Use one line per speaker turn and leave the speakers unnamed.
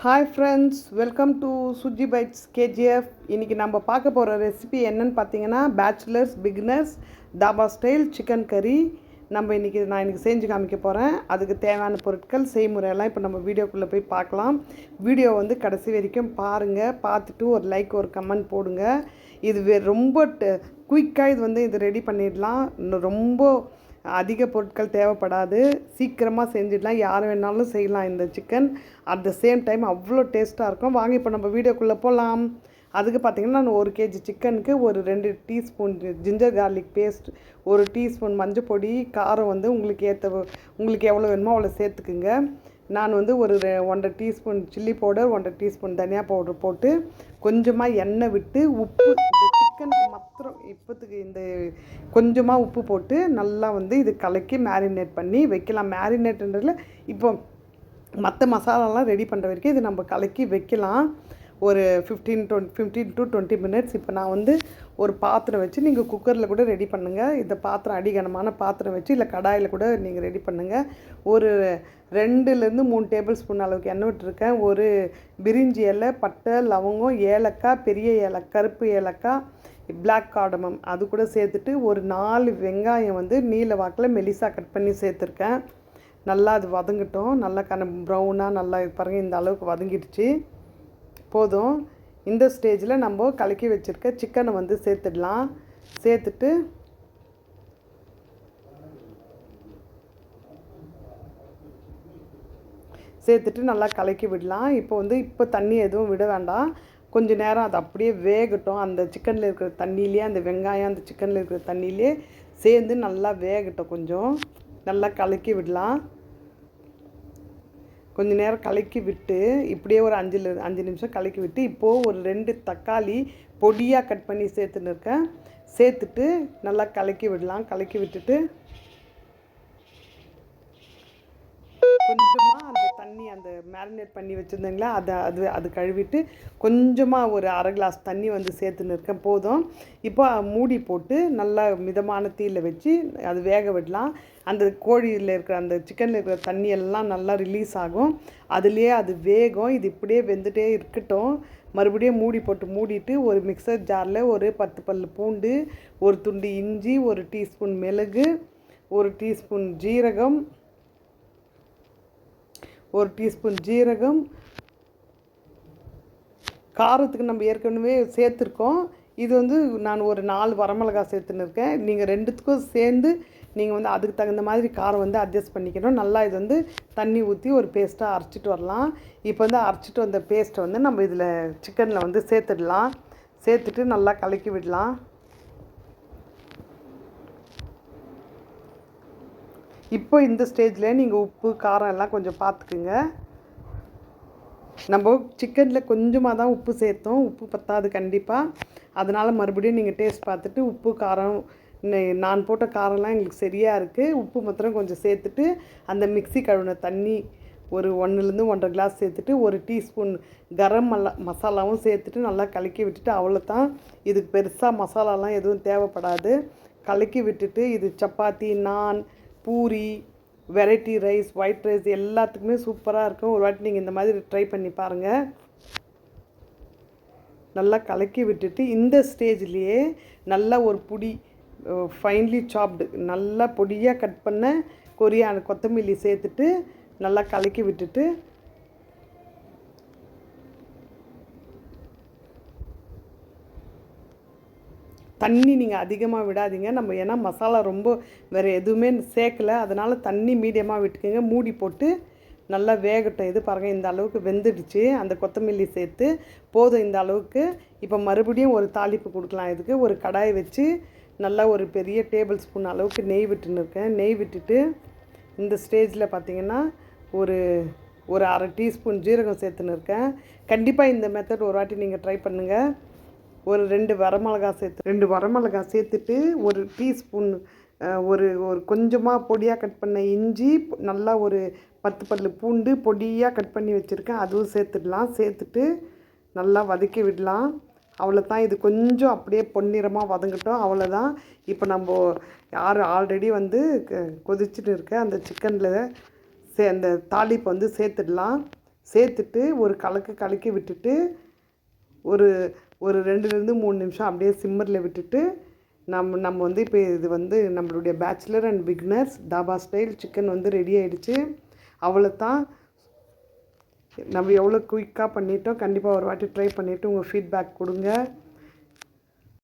Hi friends welcome to Suji bites KGF இன்றைக்கி நம்ம பார்க்க போகிற ரெசிபி என்னன்னு பார்த்தீங்கன்னா bachelors beginners dhaba style chicken கறி நம்ம இன்றைக்கி நான் இன்றைக்கி செஞ்சு காமிக்க போகிறேன் அதுக்கு தேவையான பொருட்கள் செய்முறையெல்லாம் இப்போ நம்ம வீடியோக்குள்ளே போய் பார்க்கலாம். வீடியோ வந்து கடைசி வரைக்கும் பாருங்கள் பார்த்துட்டு ஒரு லைக் ஒரு கமெண்ட் போடுங்க. இது வே- ரொம்ப குயிக்காக இது வந்து இது ரெடி பண்ணிடலாம். இன்னும் ரொம்ப அதிக பொருட்கள் தேவைப்படாது. சீக்கிரமாக செஞ்சிடலாம். யார் வேணாலும் செய்யலாம் இந்த chicken at the same time அவ்வளோ டேஸ்ட்டாக இருக்கும். வாங்க இப்போ நம்ம வீடியோக்குள்ளே போகலாம் அதுக்கு பார்த்தீங்கன்னா நான் ஒரு கேஜி சிக்கனுக்கு ஒரு ரெண்டு டீஸ்பூன் ஜிஞ்சர் கார்லிக் பேஸ்ட் ஒரு டீஸ்பூன் மஞ்சள் பொடி காரம் வந்து உங்களுக்கு ஏற்ற உங்களுக்கு எவ்வளோ வேணுமோ அவ்வளோ சேர்த்துக்குங்க. நான் வந்து ஒரு ஒன்றரை டீஸ்பூன் சில்லி பவுடர் ஒன்றரை டீஸ்பூன் தனியா பவுடர் போட்டு கொஞ்சமாக எண்ணெய் விட்டு உப்பு இந்த சிக்கனுக்கு மாத்திரம் இப்போத்துக்கு இந்த கொஞ்சமாக உப்பு போட்டு நல்லா வந்து இது கலக்கி மேரினேட் பண்ணி வைக்கலாம். மேரினேட்டுன்றதில் இப்போ மற்ற மசாலாலாம் ரெடி பண்ணுற வரைக்கும் இது நம்ம கலக்கி வைக்கலாம். ஒரு fifteen twenty fifteen to twenty minutes இப்போ நான் வந்து ஒரு பாத்திரம் வச்சு நீங்கள் குக்கரில் கூட ரெடி பண்ணுங்கள் இந்த பாத்திரம் அடிகனமான பாத்திரம் வச்சு இல்லை கடாயில் கூட நீங்கள் ரெடி பண்ணுங்கள் ஒரு ரெண்டுலேருந்து மூணு டேபிள் ஸ்பூன் அளவுக்கு எண்ணெய் விட்டுருக்கேன். ஒரு பிரிஞ்சி இலை பட்டை லவங்கம் ஏலக்காய் பெரிய ஏலக்காய் கருப்பு ஏலக்காய் பிளாக் காடமம் அது கூட சேர்த்துட்டு ஒரு நாலு வெங்காயம் வந்து நீல வாக்கில் மெலிசா கட் பண்ணி சேர்த்துருக்கேன். நல்லா அது வதங்கட்டும். நல்லா கன ப்ரௌனாக நல்லா இது இந்த அளவுக்கு வதங்கிடுச்சு. போதும். இந்த ஸ்டேஜில் நம்ம கலக்கி வச்சுருக்க சிக்கனை வந்து சேர்த்துடலாம். சேர்த்துட்டு சேர்த்துட்டு நல்லா கலக்கி விடலாம். இப்போ வந்து இப்போ தண்ணி எதுவும் விட வேண்டாம். கொஞ்சம் நேரம் அது அப்படியே வேகட்டும். அந்த சிக்கனில் இருக்கிற தண்ணியிலே அந்த வெங்காயம் அந்த சிக்கனில் இருக்கிற தண்ணியிலே சேர்ந்து நல்லா வேகட்டும் கொஞ்சம். நல்லா கலக்கி விடலாம். கொஞ்ச நேரம் கலக்கி விட்டு இப்படியே ஒரு அஞ்சுல அஞ்சு நிமிஷம் கலக்கி விட்டு இப்போது ஒரு ரெண்டு தக்காளி பொடியாக கட் பண்ணி சேர்த்துன்னு இருக்கேன். சேர்த்துட்டு நல்லா கலக்கி விடலாம். கலக்கி விட்டுட்டு கொஞ்சமாக அந்த தண்ணி அந்த மேரினேட் பண்ணி வச்சுருந்தீங்களா? அதை அது அது கழுவிட்டு கொஞ்சமாக ஒரு அரை கிளாஸ் தண்ணி வந்து சேர்த்துன்னு இருக்கேன். போதும். இப்போ மூடி போட்டு நல்லா மிதமான தீயில் வச்சு அது வேக விடலாம். அந்த கோழியில் இருக்கிற அந்த சிக்கனில் இருக்கிற தண்ணி எல்லாம் நல்லா ரிலீஸ் ஆகும். அதுலேயே அது வேகும். இது இப்படியே வெந்துகிட்டே இருக்கட்டும். மறுபடியும் மூடி போட்டு மூடிட்டு ஒரு மிக்சர் ஜாரில் ஒரு பத்து பல் பூண்டு ஒரு துண்டு இஞ்சி ஒரு டீஸ்பூன் மிளகு ஒரு டீஸ்பூன் ஜீரகம் ஒரு டீஸ்பூன் ஜீரகம். காரத்துக்கு நம்ம ஏற்கனவே சேர்த்துருக்கோம். இது வந்து நான் ஒரு நாலு வரமிளகா சேர்த்துன்னு இருக்கேன். நீங்கள் ரெண்டுத்துக்கும் சேர்ந்து நீங்கள் வந்து அதுக்கு தகுந்த மாதிரி காரம் வந்து அட்ஜஸ்ட் பண்ணிக்கணும். நல்லா இது வந்து தண்ணி ஊற்றி ஒரு பேஸ்ட்டாக அரைச்சிட்டு வரலாம். இப்போ வந்து அரைச்சிட்டு வந்த பேஸ்ட்டை வந்து நம்ம இதில் சிக்கனில் வந்து சேர்த்துடலாம். சேர்த்துட்டு நல்லா கலக்கி விடலாம். இப்போ இந்த ஸ்டேஜில் நீங்கள் உப்பு காரம் எல்லாம் கொஞ்சம் பார்த்துக்குங்க நம்ம சிக்கனில் கொஞ்சமாக தான் உப்பு சேர்த்தோம். உப்பு பத்தாது கண்டிப்பாக அதனால் மறுபடியும் நீங்கள் டேஸ்ட் பார்த்துட்டு உப்பு காரம் நான் போட்ட காரம்லாம் எங்களுக்கு சரியாக இருக்குது உப்பு மாத்திரம் கொஞ்சம் சேர்த்துட்டு அந்த மிக்ஸி கழுவின தண்ணி ஒரு ஒன்றுலேருந்து ஒன்றரை கிளாஸ் சேர்த்துட்டு ஒரு டீஸ்பூன் கரம் மல்லா மசாலாவும் சேர்த்துட்டு நல்லா கலக்கி விட்டுட்டு அவ்வளோதான் இதுக்கு பெருசாக மசாலாலாம் எதுவும் தேவைப்படாது. கலக்கி விட்டுட்டு இது chapati naan poori variety rice white rice எல்லாத்துக்குமே சூப்பராக இருக்கும். ஒரு வாட்டி நீங்கள் இந்த மாதிரி ட்ரை பண்ணி பாருங்கள் நல்லா கலக்கி விட்டுட்டு இந்த ஸ்டேஜ்லேயே நல்லா ஒரு புடி ஃபைன்லி சாப்டு நல்லா பொடியாக கட் பண்ண கொரியான கொத்தமல்லி சேர்த்துட்டு நல்லா கலக்கி விட்டுட்டு தண்ணி நீங்கள் அதிகமாக விடாதீங்க. நம்ம ஏன்னா மசாலா ரொம்ப வேறு எதுவுமே சேர்க்கல. அதனால் தண்ணி மீடியமாக விட்டுக்கோங்க. மூடி போட்டு நல்லா வேகட்டும். இது பாருங்கள் இந்த அளவுக்கு வெந்துடுச்சு. அந்த கொத்தமல்லி சேர்த்து போதும் இந்த அளவுக்கு. இப்போ மறுபடியும் ஒரு தாளிப்பு கொடுக்கலாம் இதுக்கு. ஒரு கடாயை வச்சு நல்லா ஒரு பெரிய டேபிள் ஸ்பூன் அளவுக்கு நெய் விட்டுன்னு இருக்கேன். நெய் விட்டுட்டு இந்த ஸ்டேஜில் பார்த்தீங்கன்னா ஒரு ஒரு அரை டீஸ்பூன் ஜீரகம் சேர்த்துன்னு இருக்கேன். கண்டிப்பாக இந்த மெத்தட் ஒரு வாட்டி நீங்கள் ட்ரை பண்ணுங்கள் ஒரு ரெண்டு வரமிளகா சேர்த்து ரெண்டு வரமிளகா சேர்த்துட்டு ஒரு டீஸ்பூன் ஒரு ஒரு கொஞ்சமாக பொடியாக கட் பண்ண இஞ்சி நல்லா ஒரு பத்து பல்லு பூண்டு பொடியாக கட் பண்ணி வச்சுருக்கேன். அதுவும் சேர்த்துடலாம். சேர்த்துட்டு நல்லா வதக்கி விடலாம். அவ்வளோதான் இது கொஞ்சம் அப்படியே பொன்னிறமாக வதங்கட்டும். அவ்வளோதான் இப்போ நம்ம யார் ஆல்ரெடி வந்து க- கொதிச்சுட்டு இருக்க அந்த சிக்கனில் சே அந்த தாளிப்பு வந்து சேர்த்துடலாம். சேர்த்துட்டு ஒரு கலக்கு கலக்கி விட்டுட்டு ஒரு ஒரு ரெண்டுலேருந்து மூணு நிமிஷம் அப்படியே சிம்மரில் விட்டுட்டு நம்ம நம்ம வந்து இப்போ இது வந்து நம்மளுடைய bachelor and beginners dhaba style chicken வந்து ரெடி ஆகிடுச்சு அவ்வளோ தான் நம்ம எவ்வளோ குயிக்காக பண்ணிட்டோம். கண்டிப்பாக ஒரு வாட்டி ட்ரை பண்ணிவிட்டு உங்கள் ஃபீட்பேக் கொடுங்க.